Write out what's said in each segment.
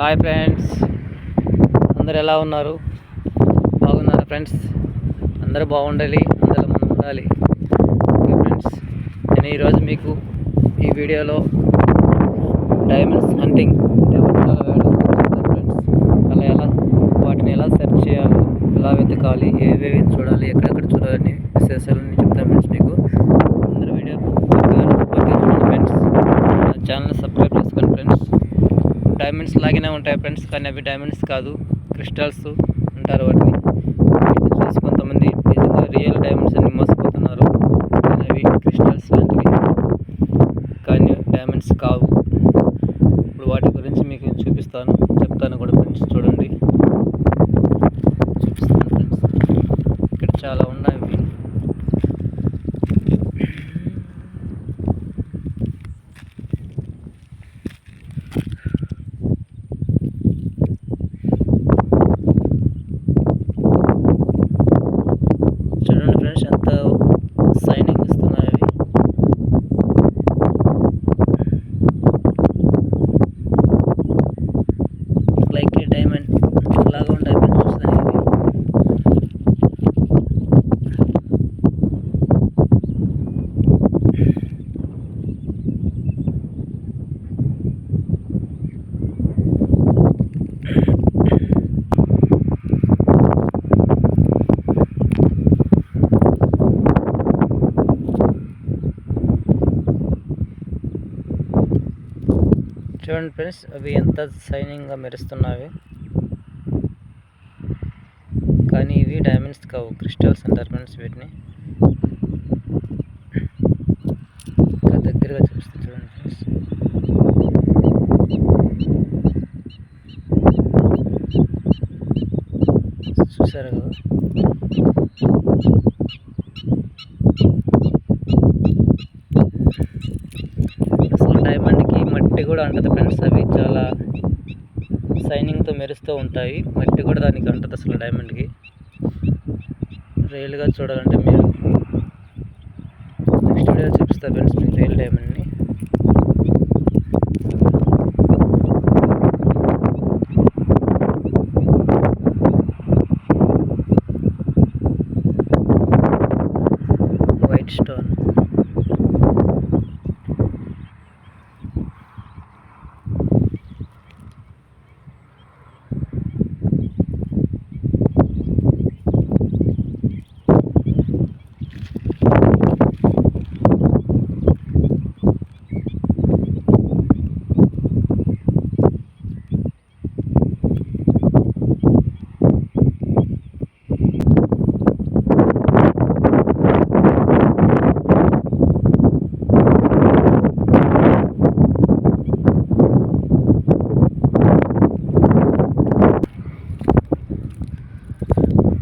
Hi friends అందరు ఎలా ఉన్నారు? బాగున్నారా ఫ్రెండ్స్ అందరూ బాగుండాలి అందరూ మనం ఉండాలి ఓకే ఫ్రెండ్స్ నేను ఈరోజు మీకు ఈ వీడియోలో డైమండ్స్ హంటింగ్ అంటే ఫ్రెండ్స్ అలా ఎలా వాటిని ఎలా సెర్చ్ చేయాలో ఎలా వెతకాలి ఏవేవి చూడాలి ఎక్కడెక్కడ చూడాలని విశేషాలని చెప్తాను ఫ్రెండ్స్ మీకు. అందరూ వీడియో చూడండి ఫ్రెండ్స్ నా ఛానల్ సబ్స్క్రైబ్ డైమండ్స్ లాగానే ఉంటాయి ఫ్రెండ్స్ కానీ అవి డైమండ్స్ కాదు క్రిస్టల్స్ అంటారు వాటిని. చూసి కొంతమంది నిజంగా రియల్ డైమండ్స్ అని మోసపోతున్నారు. కానీ అవి క్రిస్టల్స్ లాంటివి. కానీ డైమండ్స్ కావు. ఇప్పుడు వాటి గురించి మీకు చూపిస్తాను. చెప్తాను కూడా ఫ్రెండ్స్ చూడండి చూపిస్తాను ఫ్రెండ్స్ ఇక్కడ చాలా ఉన్నాయి ఇవి. చూడండి ఫ్రెండ్స్ ఎంత సైనింగ్ ఇస్తున్నాయి అవి లైక్ ఏ డైమండ్ లాగా ఉంటాయి ఫ్రెండ్స్ చూస్తాయి ఇవి చూడండి ఫ్రెండ్స్ అవి ఎంత షైనింగ్గా మెరుస్తున్నాయి. కానీ ఇవి డైమండ్స్ కావు క్రిస్టల్స్ అంటారు ఫ్రెండ్స్ వీటిని. ఇంకా దగ్గరగా చూస్తే చూడండి ఫ్రెండ్స్. చూసారు? కదా అసలు డైమండ్కి మట్టి కూడా అంటది ఫ్రెండ్స్ అవి చాలా షైనింగ్తో మెరుస్తూ ఉంటాయి. మట్టి కూడా దానికి అంటది అసలు డైమండ్కి రియల్గా చూడాలంటే మీరు. నెక్స్ట్ వీడియో చూపిస్తా ఫ్రెండ్స్ మీకు real diamond white stone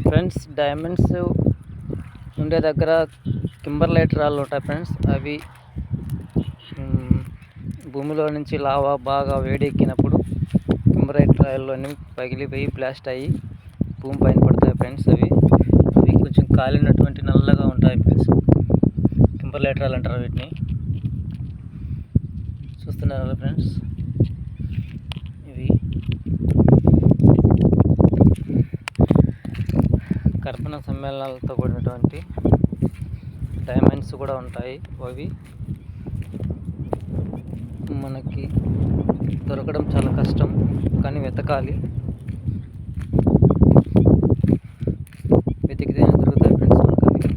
friends diamonds ఉండే దగ్గర కింబర్లైట్ రాళ్ళు ఉంటాయి ఫ్రెండ్స్ అవి భూమిలో నుంచి లావా బాగా వేడెక్కినప్పుడు కింబరైట్ రాయల్లోని పగిలిపోయి బ్లాస్ట్ అయ్యి భూమి పైన పడతాయి ఫ్రెండ్స్ అవి. అవి కొంచెం కాలినటువంటి నల్లగా ఉంటాయి ఫ్రెండ్స్ కింబర్లైట్ రాళ్ళు అంటారు వీటిని. చూస్తున్నారు ఫ్రెండ్స్ ఇవి సమ్మేళనాలతో కూడినటువంటి డైమండ్స్ కూడా ఉంటాయి. అవి మనకి దొరకడం చాలా కష్టం కానీ వెతకాలి వెతికితేనే దొరుకుతాయి ఫ్రెండ్స్ మనకు అవి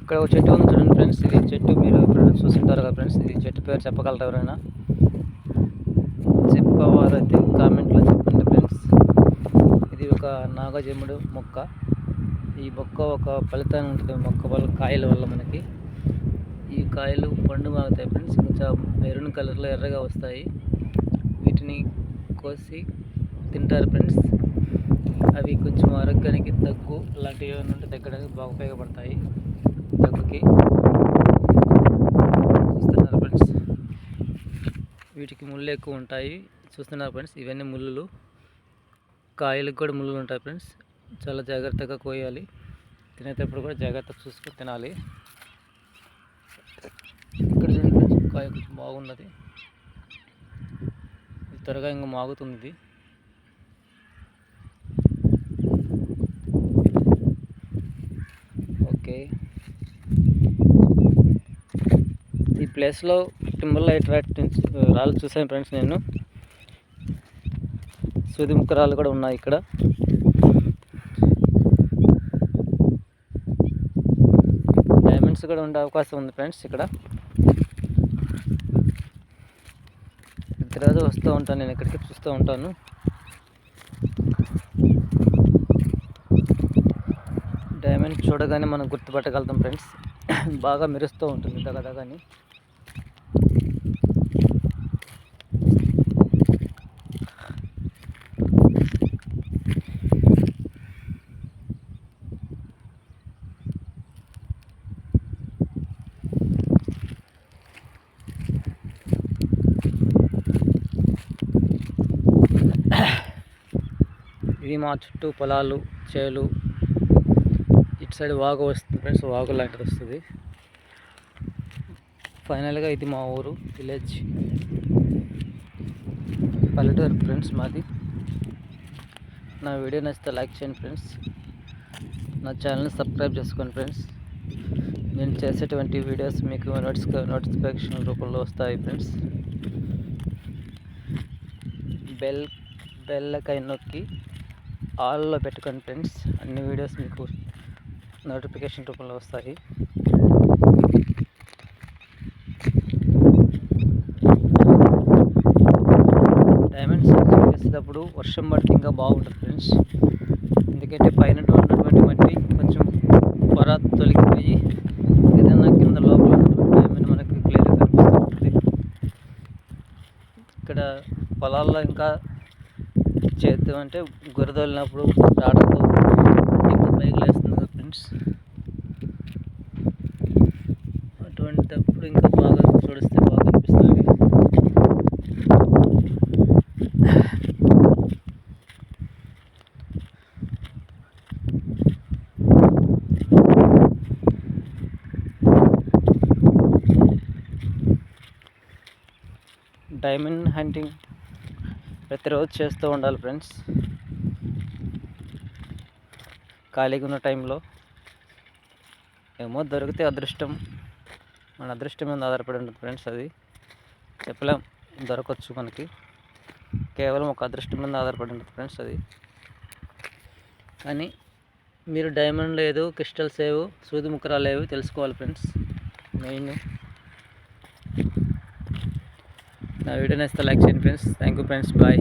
ఇక్కడ ఒక చెట్టు ఉంది చూడండి ఫ్రెండ్స్ ఇది చెట్టు మీరు ఎప్పుడైనా చూసింటారు కదా ఫ్రెండ్స్ ఇది చెట్టు పేరు చెప్పగలరు ఎవరైనా? చెప్పవారైతే కామెంట్లో చెప్పండి ఫ్రెండ్స్. ఇది ఒక నాగజముడు మొక్క. ఈ మొక్క ఒక ఫలితాన్ని ఉంటుంది. మొక్క వల్ల కాయల వల్ల మనకి. ఈ కాయలు పండు మాగుతాయి ఫ్రెండ్స్. కొంచెం మెరూన్ కలర్లో ఎర్రగా వస్తాయి. వీటిని కోసి తింటారు ఫ్రెండ్స్. అవి కొంచెం ఆరోగ్యానికి దగ్గు లాంటివి ఏమైనా ఉంటే తగ్గడానికి బాగా ఉపయోగపడతాయి. దగ్గుకి. చూస్తున్నారు ఫ్రెండ్స్. వీటికి ముళ్ళు ఎక్కువ ఉంటాయి. చూస్తున్నారు ఫ్రెండ్స్ ఇవన్నీ ముళ్ళు కాయలకు కూడా ముళ్ళు ఉంటాయి ఫ్రెండ్స్. చాలా జాగ్రత్తగా కోయాలి. తినేటప్పుడు కూడా జాగ్రత్తగా చూసుకొని తినాలి. ఇక్కడ చూడండి ఫ్రెండ్స్ కాయ కొంచెం బాగున్నది. త్వరగా ఇంకా మాగుతుంది ఇది ఓకే ఈ ప్లేస్లో టింబర్ లైట్ రాళ్ళు చూసాను ఫ్రెండ్స్ నేను. సూదిముక్క రాళ్ళు కూడా ఉన్నాయి ఇక్కడ. డైమండ్స్ కూడా ఉండే అవకాశం ఉంది ఫ్రెండ్స్ ఇక్కడ. ప్రతిరోజు వస్తూ ఉంటాను నేను ఇక్కడికి చూస్తూ ఉంటాను. డైమండ్ చూడగానే మనం గుర్తుపట్టగలుగుతాం ఫ్రెండ్స్. బాగా మెరుస్తూ ఉంటుంది దగదగని. ఇవి మా చుట్టూ పొలాలు చేలు ఇటు సైడ్ వాగు వస్తుంది ఫ్రెండ్స్ వాగు లాంటిది వస్తుంది. ఫైనల్గా ఇది మా ఊరు విలేజ్ పల్లెటూరు ఫ్రెండ్స్ మాది. నా వీడియో నచ్చితే లైక్ చేయండి ఫ్రెండ్స్. నా ఛానల్ని సబ్స్క్రైబ్ చేసుకోండి ఫ్రెండ్స్. నేను చేసేటువంటి వీడియోస్ మీకు నోటిస్ నోటిఫికేషన్ రూపంలో వస్తాయి ఫ్రెండ్స్. బెల్ బెల్లకై నొక్కి ఆల్లో పెట్టుకోండి ఫ్రెండ్స్ అన్ని వీడియోస్ మీకు నోటిఫికేషన్ రూపంలో వస్తాయి. డైమండ్స్ చేసేటప్పుడు వర్షం పడితే ఇంకా బాగుంటుంది ఫ్రెండ్స్. ఎందుకంటే పైన ఉన్నటువంటి మట్టి కొంచెం పొర తొలగిపోయి ఏదైనా కింద లోపల డైమండ్ మనకి క్లియర్గా కనిపిస్తూ ఉంటుంది. ఇక్కడ పొలాల్లో ఇంకా చేద్దాం అంటే గురదొలినప్పుడు రావడంతో ఇంకా పైకిలేస్తుంది ఫ్రెండ్స్. అటువంటిప్పుడు ఇంకా బాగా చూడిస్తే బాగా అనిపిస్తుంది. డైమండ్ హంటింగ్ ప్రతిరోజు చేస్తూ ఉండాలి ఫ్రెండ్స్. ఖాళీగా ఉన్న టైంలో ఏమో దొరికితే అదృష్టం. మన అదృష్టం మీద ఆధారపడి ఉంటుంది ఫ్రెండ్స్ అది. చెప్పలేం దొరకవచ్చు మనకి. కేవలం ఒక అదృష్టం మీద ఆధారపడి ఉంటుంది ఫ్రెండ్స్ అది. కానీ మీరు డైమండ్ లేదు క్రిస్టల్స్ ఏవో సూది ముక్కరాలు ఏవి తెలుసుకోవాలి ఫ్రెండ్స్. మెయిన్ నా వీడియో నచ్చితే లైక్ చేయండి friends. Thank you friends. Bye.